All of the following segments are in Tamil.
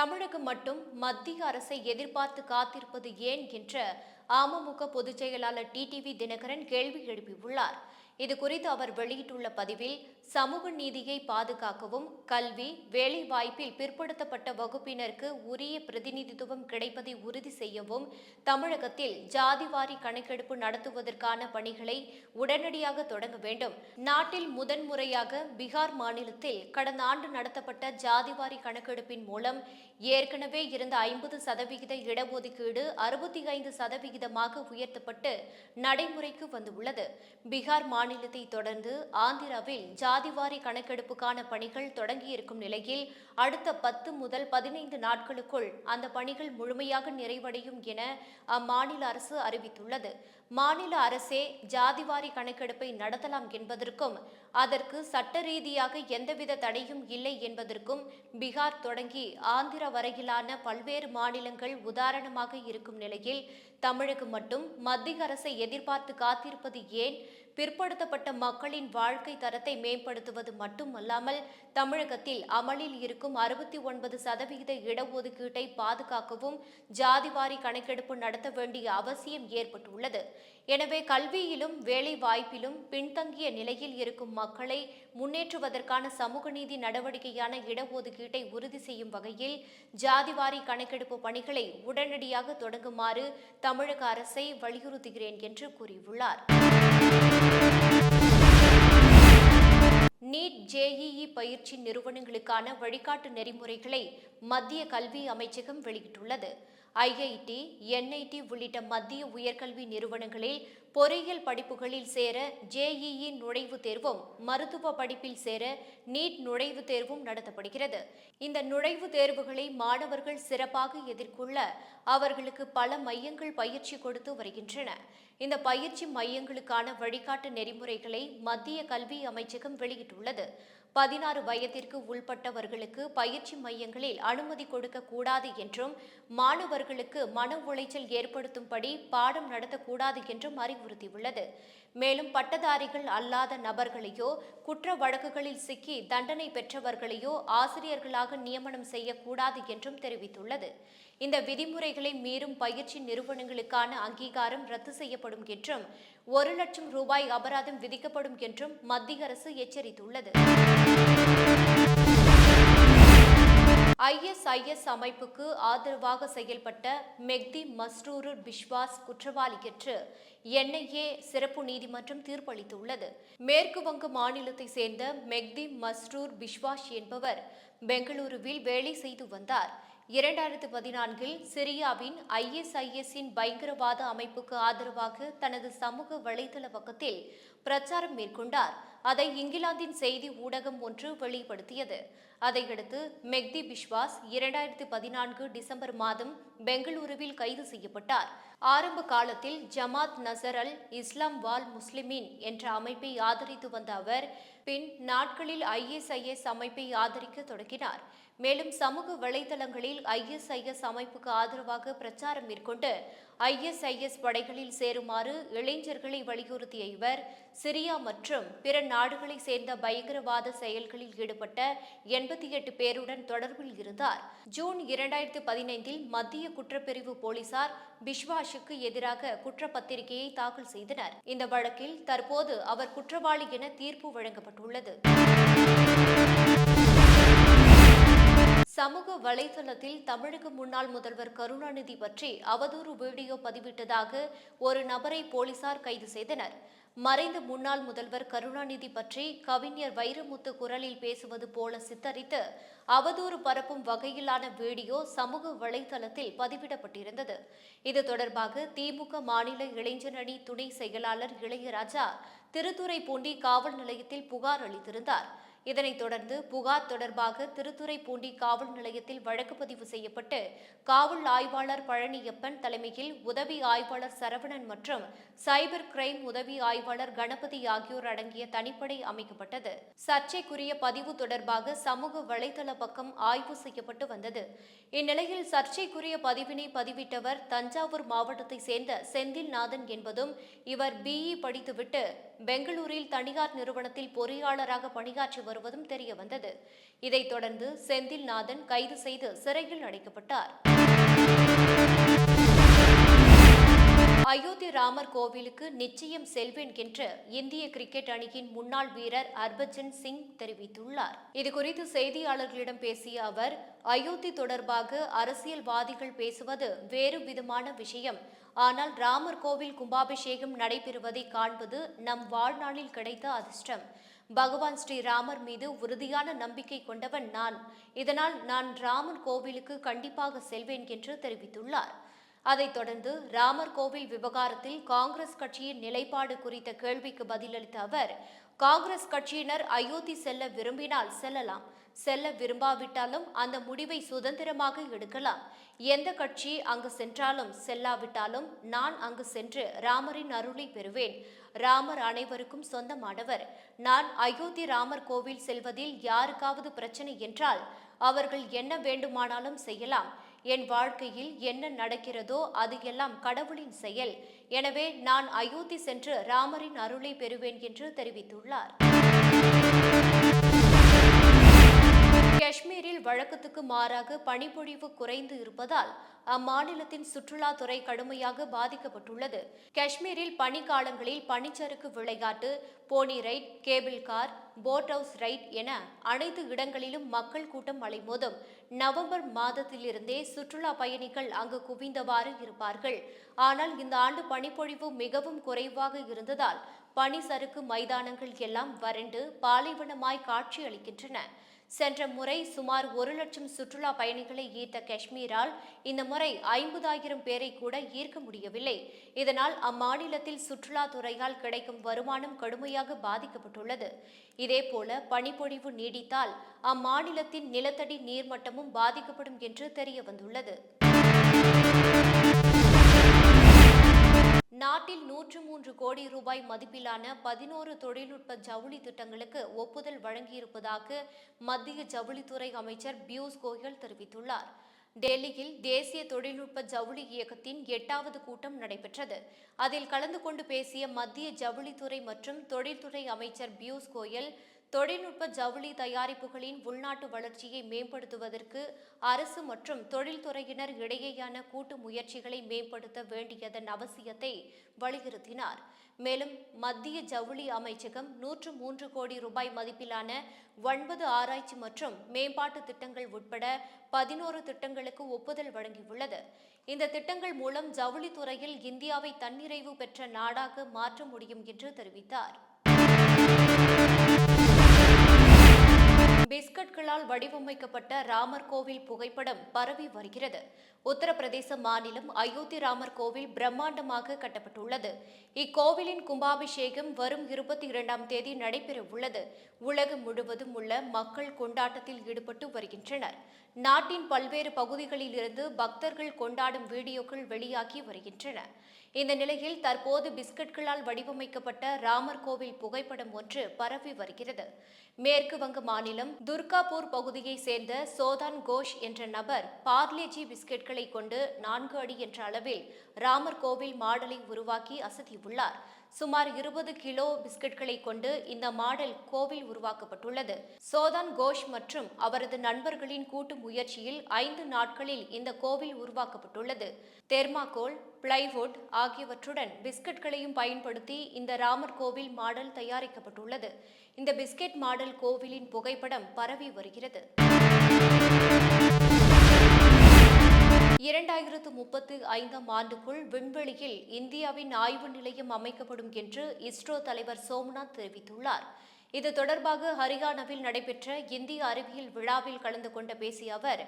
தமிழகம் மட்டும் மத்திய அரசை எதிர்பார்த்து காத்திருப்பது ஏன் என்ற அமமுக பொதுச் செயலாளர் டிடிவி தினகரன் கேள்வி எழுப்பியுள்ளார். இது குறித்து அவர் வெளியிட்டுள்ள பதிவில் சமூக நீதியை பாதுகாக்கவும் கல்வி வேலைவாய்ப்பில் பிற்படுத்தப்பட்ட வகுப்பினருக்கு உரிய பிரதிநிதித்துவம் கிடைப்பதை உறுதி செய்யவும் தமிழகத்தில் ஜாதிவாரி கணக்கெடுப்பு நடத்துவதற்கான பணிகளை உடனடியாக தொடங்க வேண்டும். நாட்டில் முதன்முறையாக பீகார் மாநிலத்தில் கடந்த ஆண்டு நடத்தப்பட்ட ஜாதிவாரி கணக்கெடுப்பின் மூலம் ஏற்கனவே இருந்த ஐம்பது சதவிகித இடஒதுக்கீடு அறுபத்தி ஐந்து சதவிகிதமாக உயர்த்தப்பட்டு நடைமுறைக்கு வந்துள்ளது. பீகார் மாநிலத்தை தொடர்ந்து ஆந்திராவில் ஜாதிவாரி கணக்கெடுப்புக்கான பணிகள் தொடங்கியிருக்கும் நிலையில் அடுத்த பத்து முதல் பதினைந்து நாட்களுக்குள் அந்த பணிகள் முழுமையாக நிறைவடையும் என அம்மாநில அரசு அறிவித்துள்ளது. மாநில அரசே ஜாதிவாரி கணக்கெடுப்பை நடத்தலாம் என்பதற்கும் அதற்கு சட்ட ரீதியாக எந்தவித தடையும் இல்லை என்பதற்கும் பீகார் தொடங்கி ஆந்திர வரையிலான பல்வேறு மாநிலங்கள் உதாரணமாக இருக்கும் நிலையில் தமிழகம் மட்டும் மத்திய அரசை எதிர்பார்த்து காத்திருப்பது ஏன்? பிற்படுத்தப்பட்ட மக்களின் வாழ்க்கை தரத்தை மேம்படுத்துவது மட்டுமல்லாமல் தமிழகத்தில் அமலில் இருக்கும் அறுபத்தி ஒன்பது சதவிகித இடஒதுக்கீட்டை பாதுகாக்கவும் ஜாதிவாரி கணக்கெடுப்பு நடத்த வேண்டிய அவசியம் ஏற்பட்டுள்ளது. எனவே கல்வியிலும் வேலை வாய்ப்பிலும் பின்தங்கிய நிலையில் இருக்கும் மக்களை முன்னேற்றுவதற்கான சமூக நீதி நடவடிக்கையான இடஒதுக்கீட்டை உறுதி செய்யும் வகையில் ஜாதிவாரி கணக்கெடுப்பு பணிகளை உடனடியாக தொடங்குமாறு தமிழக அரசை வலியுறுத்துகிறேன் என்று கூறியுள்ளார். நீட் ஜேஇஇ பயிற்சி நிறுவனங்களுக்கான வழிகாட்டு நெறிமுறைகளை மத்திய கல்வி அமைச்சகம் வெளியிட்டுள்ளது. ஐஐடி என்ஐடி உள்ளிட்ட மத்திய உயர்கல்வி நிறுவனங்களில் பொறியியல் படிப்புகளில் சேர ஜேஇஇ நுழைவுத் தேர்வும் மருத்துவ படிப்பில் சேர நீட் நுழைவுத் தேர்வும் நடத்தப்படுகிறது. இந்த நுழைவுத் தேர்வுகளை மாணவர்கள் சிறப்பாக எதிர்கொள்ள அவர்களுக்கு பல மையங்கள் பயிற்சி கொடுத்து வருகின்றன. இந்த பயிற்சி மையங்களுக்கான வழிகாட்டு நெறிமுறைகளை மத்திய கல்வி அமைச்சகம் வெளியிட்டுள்ளது. பதினாறு வயதிற்கு உள்பட்டவர்களுக்கு பயிற்சி மையங்களில் அனுமதி கொடுக்க கூடாது என்றும் மாணவர்களுக்கு மன உளைச்சல் ஏற்படுத்தும்படி பாடம் நடத்தக்கூடாது என்றும் அறிவுறுத்தியுள்ளது மேலும் பட்டதாரிகள் அல்லாத நபர்களையோ குற்ற வழக்குகளில் சிக்கி தண்டனை பெற்றவர்களையோ ஆசிரியர்களாக நியமனம் செய்யக்கூடாது என்றும் தெரிவித்துள்ளது. இந்த விதிமுறைகளை மீறும் பயிற்சி நிறுவனங்களுக்கான அங்கீகாரம் ரத்து செய்யப்படும் என்றும் ஒரு லட்சம் ரூபாய் அபராதம் விதிக்கப்படும் என்றும் மத்திய அரசு எச்சரித்துள்ளது. ஐஎஸ்ஐஎஸ் அமைப்புக்கு ஆதரவாக செயல்பட்ட மெக்தி மஸ்ரூரு பிஸ்வாஸ் குற்றவாளி என்று என்ஐஏ சிறப்பு நீதிமன்றம் தீர்ப்பளித்துள்ளது. மேற்கு வங்க மாநிலத்தை சேர்ந்த மெக்தி மஸ்ரூர் பிஸ்வாஸ் என்பவர் பெங்களூருவில் வேலை செய்து வந்தார். இரண்டாயிரத்து பதினான்கில் சிரியாவின் ஐஎஸ்ஐஎஸ்இன் பயங்கரவாத அமைப்புக்கு ஆதரவாக தனது சமூக வலைதள பக்கத்தில் பிரச்சாரம் மேற்கொண்டார். அதை இங்கிலாந்தின் செய்தி ஊடகம் ஒன்று வெளிப்படுத்தியது. அதையடுத்து மெக்தி பிஸ்வாஸ் இரண்டாயிரத்து பதினான்கு டிசம்பர் மாதம் பெங்களூருவில் கைது செய்யப்பட்டார். ஆரம்ப காலத்தில் ஜமாத் நசர் அல் இஸ்லாம் வால் முஸ்லிமின் என்ற அமைப்பை ஆதரித்து வந்த அவர் பின் நாட்களில் ஐஎஸ்ஐஎஸ் அமைப்பை ஆதரிக்க தொடங்கினார். மேலும் சமூக வலைதளங்களில் ஐஎஸ்ஐஎஸ் அமைப்புக்கு ஆதரவாக பிரச்சாரம் மேற்கொண்டு ஐஎஸ்ஐஎஸ் படைகளில் சேருமாறு இளைஞர்களை வலியுறுத்திய இவர் சிரியா மற்றும் பிற நாடுகளை சேர்ந்த பயங்கரவாத செயல்களில் ஈடுபட்ட எண்பத்தி எட்டு பேருடன் தொடர்பில் இருந்தார். ஜூன் இரண்டாயிரத்து பதினைந்தில் மத்திய குற்றப்பிரிவு போலீசார் பிஸ்வாஷுக்கு எதிராக குற்றப்பத்திரிகையை தாக்கல் செய்தனர். இந்த வழக்கில் தற்போது அவர் குற்றவாளி என தீர்ப்பு வழங்கப்பட்டுள்ளது. சமூக வலைதளத்தில் தமிழக முன்னாள் முதல்வர் கருணாநிதி பற்றி அவதூறு வீடியோ பதிவிட்டதாக ஒரு நபரை போலீசார் கைது செய்தனர். மறைந்த முன்னாள் முதல்வர் கருணாநிதி பற்றி கவிஞர் வைரமுத்து குரலில் பேசுவது போல சித்தரித்து அவதூறு பரப்பும் வகையிலான வீடியோ சமூக வலைதளத்தில் பதிவிடப்பட்டிருந்தது. இது தொடர்பாக திமுக மாநில இளைஞரணி துணை செயலாளர் இளையராஜா திருத்துறைப்பூண்டி காவல் நிலையத்தில் புகார் அளித்திருந்தார். இதனைத் தொடர்ந்து புகார் தொடர்பாக திருத்துறைப்பூண்டி காவல் நிலையத்தில் வழக்கு பதிவு செய்யப்பட்டு காவல் ஆய்வாளர் பழனியப்பன் தலைமையில் உதவி ஆய்வாளர் சரவணன் மற்றும் சைபர் கிரைம் உதவி ஆய்வாளர் கணபதி ஆகியோர் அடங்கிய தனிப்படை அமைக்கப்பட்டது. சர்ச்சைக்குரிய பதிவு தொடர்பாக சமூக வலைதள பக்கம் ஆய்வு செய்யப்பட்டு வந்தது. இந்நிலையில் சர்ச்சைக்குரிய பதிவினை பதிவிட்டவர் தஞ்சாவூர் மாவட்டத்தை சேர்ந்த செந்தில்நாதன் என்பதும் இவர் பிஇ படித்துவிட்டு பெங்களூரில் தனியார் நிறுவனத்தில் பொறியாளராக பணியாற்றி வருவதும் தெரியவந்தது. இதைத் தொடர்ந்து செந்தில்நாதன் கைது செய்து சிறையில் அடைக்கப்பட்டார். அயோத்தி ராமர் கோவிலுக்கு நிச்சயம் செல்வேன் என்று இந்திய கிரிக்கெட் அணியின் முன்னாள் வீரர் ஹர்பஜன் சிங் தெரிவித்துள்ளார். இதுகுறித்து செய்தியாளர்களிடம் பேசிய அவர் அயோத்தி தொடர்பாக அரசியல்வாதிகள் பேசுவது வேறு விதமான விஷயம். ஆனால் ராமர் கோவில் கும்பாபிஷேகம் நடைபெறுவதை காண்பது நம் வாழ்நாளில் கிடைத்த அதிர்ஷ்டம். பகவான் ஸ்ரீராமர் மீது உறுதியான நம்பிக்கை கொண்டவன் நான். இதனால் நான் ராமர் கோவிலுக்கு கண்டிப்பாக செல்வேன் என்று தெரிவித்துள்ளார். அதைத் தொடர்ந்து ராமர் கோவில் விவகாரத்தில் காங்கிரஸ் கட்சியின் நிலைப்பாடு குறித்த கேள்விக்கு பதிலளித்த அவர் காங்கிரஸ் கட்சியினர் அயோத்தி செல்ல விரும்பினால் செல்லலாம். செல்ல விரும்பாவிட்டாலும் அந்த முடிவை சுதந்திரமாக எடுக்கலாம். எந்த கட்சி அங்கு சென்றாலும் செல்லாவிட்டாலும் நான் அங்கு சென்று ராமரின் அருளை பெறுவேன். ராமர் அனைவருக்கும் சொந்தமானவர். நான் அயோத்தி ராமர் கோவில் செல்வதில் யாருக்காவது பிரச்சனை என்றால் அவர்கள் என்ன வேண்டுமானாலும் செய்யலாம். என் வாழ்க்கையில் என்ன நடக்கிறதோ அது எல்லாம் கடவுளின் செயல். எனவே நான் அயோத்தி சென்று ராமரின் அருளை பெறுவேன் என்று தெரிவித்துள்ளார். காஷ்மீரில் வழக்கத்துக்கு மாறாக பனிப்பொழிவு குறைந்து இருப்பதால் அம்மாநிலத்தின் சுற்றுலாத்துறை கடுமையாக பாதிக்கப்பட்டுள்ளது. காஷ்மீரில் பனிக்காலங்களில் பனிச்சறுக்கு விளையாட்டு pony ride cable car boat house ride என அனைத்து இடங்களிலும் மக்கள் கூட்டம் அலைமோதும். நவம்பர் மாதத்திலிருந்தே சுற்றுலா பயணிகள் அங்கு குவிந்தவாறு இருப்பார்கள். ஆனால் இந்த ஆண்டு பனிப்பொழிவு மிகவும் குறைவாக இருந்ததால் பனி சறுக்கு மைதானங்கள் எல்லாம் வறண்டு பாலைவனமாய் காட்சியளிக்கின்றன. சென்ற முறை சுமார் ஒரு லட்சம் சுற்றுலா பயணிகளை ஈர்த்த காஷ்மீரால் இந்த முறை ஐம்பதாயிரம் பேரை கூட ஈர்க்க முடியவில்லை. இதனால் அம்மாநிலத்தில் சுற்றுலாத்துறையால் கிடைக்கும் வருமானம் கடுமையாக பாதிக்கப்பட்டுள்ளது. இதேபோல பனிப்பொழிவு நீடித்தால் அம்மாநிலத்தின் நிலத்தடி நீர்மட்டமும் பாதிக்கப்படும் என்று தெரிய வந்துள்ளது நாட்டில் நூற்று மூன்று கோடி ரூபாய் மதிப்பிலான பதினோரு தொழில்நுட்ப ஜவுளி திட்டங்களுக்கு ஒப்புதல் வழங்கியிருப்பதாக மத்திய ஜவுளித்துறை அமைச்சர் பியூஷ் கோயல் தெரிவித்துள்ளார். டெல்லியில் தேசிய தொழில்நுட்ப ஜவுளி இயக்கத்தின் எட்டாவது கூட்டம் நடைபெற்றது. அதில் கலந்து கொண்டு பேசிய மத்திய ஜவுளித்துறை மற்றும் தொழில்துறை அமைச்சர் பியூஷ் கோயல் தொழில்நுட்ப ஜவுளி தயாரிப்புகளின் உள்நாட்டு வளர்ச்சியை மேம்படுத்துவதற்கு அரசு மற்றும் தொழில்துறையினர் இடையேயான கூட்டு முயற்சிகளை மேம்படுத்த வேண்டியதன் அவசியத்தை வலியுறுத்தினார். மேலும் மத்திய ஜவுளி அமைச்சகம் நூற்று மூன்று கோடி ரூபாய் மதிப்பிலான ஒன்பது ஆராய்ச்சி மற்றும் மேம்பாட்டு திட்டங்கள் உட்பட பதினோரு திட்டங்களுக்கு ஒப்புதல் வழங்கியுள்ளது. இந்த திட்டங்கள் மூலம் ஜவுளித்துறையில் இந்தியாவை தன்னிறைவு பெற்ற நாடாக மாற்ற முடியும் என்று தெரிவித்தார். பிஸ்கட்களால் வடிவமைக்கப்பட்ட ராமர் கோவில் புகைப்படம் பரவி வருகிறது. உத்தரப்பிரதேச மாநிலம் அயோத்தி ராமர் கோவில் பிரம்மாண்டமாக கட்டப்பட்டுள்ளது. இக்கோவிலின் கும்பாபிஷேகம் வரும் இருபத்தி இரண்டாம் தேதி நடைபெற உள்ளது உலகம் முழுவதும் உள்ள மக்கள் கொண்டாட்டத்தில் ஈடுபட்டு வருகின்றனர். நாட்டின் பல்வேறு பகுதிகளில் இருந்து பக்தர்கள் கொண்டாடும் வீடியோக்கள் வெளியாகி வருகின்றன. இந்த நிலையில் தற்போது பிஸ்கட்களால் வடிவமைக்கப்பட்ட ராமர் கோவில் புகைப்படம் ஒன்று பரவி வருகிறது. மேற்கு வங்க மாநிலம் துர்காபூர் பகுதியை சேர்ந்த சோதான் கோஷ் என்ற நபர் பார்லேஜி பிஸ்கெட்களை கொண்டு நான்கு அடி என்ற அளவில் ராமர் கோவில் மாடலை உருவாக்கி அசத்தியுள்ளார். சுமார் இருபது கிலோ பிஸ்கட்களை கொண்டு இந்த மாடல் கோவில் உருவாக்கப்பட்டுள்ளது. சோதான் கோஷ் மற்றும் அவரது நண்பர்களின் கூட்டு முயற்சியில் ஐந்து நாட்களில் இந்த கோவில் உருவாக்கப்பட்டுள்ளது. தெர்மாகோல் பிளைவுட் ஆகியவற்றுடன் பிஸ்கட்களையும் பயன்படுத்தி இந்த ராமர் கோவில் மாடல் தயாரிக்கப்பட்டுள்ளது. இந்த பிஸ்கெட் மாடல் கோவிலின் புகைப்படம் பரவி வருகிறது. இரண்டாயிரத்து முப்பத்து ஐந்தாம் ஆண்டுக்குள் விண்வெளியில் இந்தியாவின் ஆய்வு நிலையம் அமைக்கப்படும் என்று இஸ்ரோ தலைவர் சோம்நாத் தெரிவித்துள்ளார். இது தொடர்பாக ஹரியானாவில் நடைபெற்ற இந்திய அறிவியல் விழாவில் கலந்து கொண்ட பேசிய அவர்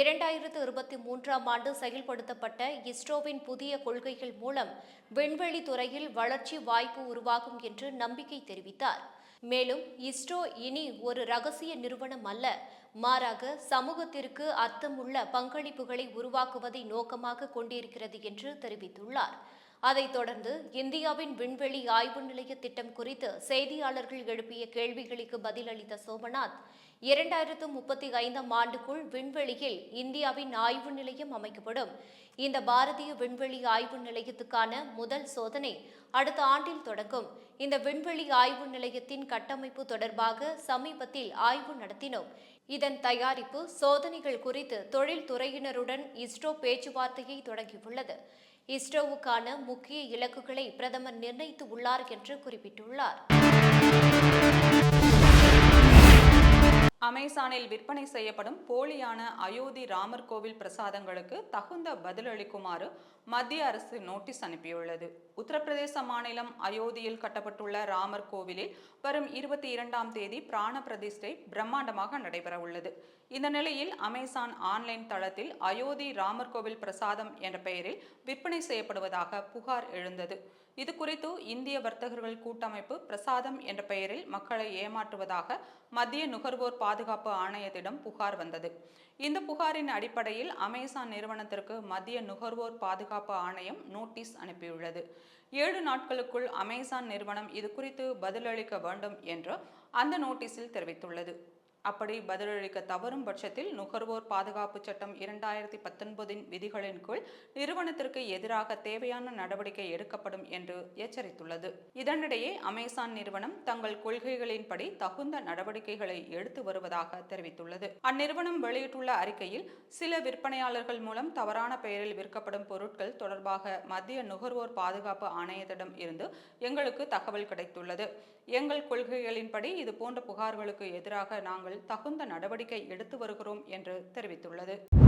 இரண்டாயிரத்து இருபத்தி மூன்றாம் ஆண்டு செயல்படுத்தப்பட்ட இஸ்ரோவின் புதிய கொள்கைகள் மூலம் விண்வெளி துறையில் வளர்ச்சி வாய்ப்பு உருவாகும் என்று நம்பிக்கை தெரிவித்தார். மேலும் இஸ்ரோ இனி ஒரு ரகசிய நிறுவனம் அல்ல. மாறாக சமூகத்திற்கு அர்த்தமுள்ள பங்களிப்புகளை உருவாக்குவதை நோக்கமாக கொண்டிருக்கிறது என்று தெரிவித்துள்ளார். அதைத் தொடர்ந்து இந்தியாவின் விண்வெளி ஆய்வு நிலைய திட்டம் குறித்து செய்தியாளர்கள் எழுப்பிய கேள்விகளுக்கு பதிலளித்த சோமநாத் இரண்டாயிரத்து முப்பத்தி ஐந்தாம் ஆண்டுக்குள் விண்வெளியில் இந்தியாவின் ஆய்வு நிலையம் அமைக்கப்படும். இந்த பாரதிய விண்வெளி ஆய்வு நிலையத்துக்கான முதல் சோதனை அடுத்த ஆண்டில் தொடங்கும். இந்த விண்வெளி ஆய்வு நிலையத்தின் கட்டமைப்பு தொடர்பாக சமீபத்தில் ஆய்வு நடத்தினோம். இதன் தயாரிப்பு சோதனைகள் குறித்து தொழில்துறையினருடன் இஸ்ரோ பேச்சுவார்த்தையை தொடங்கியுள்ளது. இஸ்ரோவுக்கான முக்கிய இலக்குகளை பிரதமர் நிர்ணயித்து உள்ளார் என்று குறிப்பிட்டுள்ளார். அமேசானில் விற்பனை செய்யப்படும் போலியான அயோத்தி ராமர் கோவில் பிரசாதங்களுக்கு தகுந்த பதிலளிக்குமாறு மத்திய அரசு நோட்டீஸ் அனுப்பியுள்ளது. உத்தரப்பிரதேச மாநிலம் அயோத்தியில் கட்டப்பட்டுள்ள ராமர் கோவிலில் வரும் இருபத்தி இரண்டாம் தேதி பிராண பிரதிஷ்டை பிரம்மாண்டமாக நடைபெற உள்ளது இந்த நிலையில் அமேசான் ஆன்லைன் தளத்தில் அயோத்தி ராமர் கோவில் பிரசாதம் என்ற பெயரில் விற்பனை செய்யப்படுவதாக புகார் எழுந்தது. இது குறித்து இந்திய வர்த்தகர்கள் கூட்டமைப்பு பிரசாதம் என்ற பெயரில் மக்களை ஏமாற்றுவதாக மத்திய நுகர்வோர் பாதுகாப்பு ஆணையத்திடம் புகார் வந்தது. இந்த புகாரின் அடிப்படையில் அமேசான் நிறுவனத்திற்கு மத்திய நுகர்வோர் பாதுகாப்பு ஆணையம் நோட்டீஸ் அனுப்பியுள்ளது. ஏழு நாட்களுக்குள் அமேசான் நிறுவனம் இது குறித்து பதிலளிக்க வேண்டும் என்று அந்த நோட்டீஸில் தெரிவித்துள்ளது. அப்படி பதிலளிக்க தவறும் பட்சத்தில் நுகர்வோர் பாதுகாப்பு சட்டம் இரண்டாயிரத்தி பத்தொன்பதின் விதிகளின் கீழ் நிறுவனத்திற்கு எதிராக தேவையான நடவடிக்கை எடுக்கப்படும் என்று எச்சரித்துள்ளது. இதனிடையே அமேசான் நிறுவனம் தங்கள் கொள்கைகளின்படி தகுந்த நடவடிக்கைகளை எடுத்து வருவதாக தெரிவித்துள்ளது. அந்நிறுவனம் வெளியிட்டுள்ள அறிக்கையில் சில விற்பனையாளர்கள் மூலம் தவறான பெயரில் விற்கப்படும் பொருட்கள் தொடர்பாக மத்திய நுகர்வோர் பாதுகாப்பு ஆணையத்திடம் இருந்து எங்களுக்கு தகவல் கிடைத்துள்ளது. எங்கள் கொள்கைகளின்படி இது போன்ற புகார்களுக்கு எதிராக நாங்கள் தகுந்த நடவடிக்கை எடுத்து வருகிறோம் என்று தெரிவித்துள்ளது.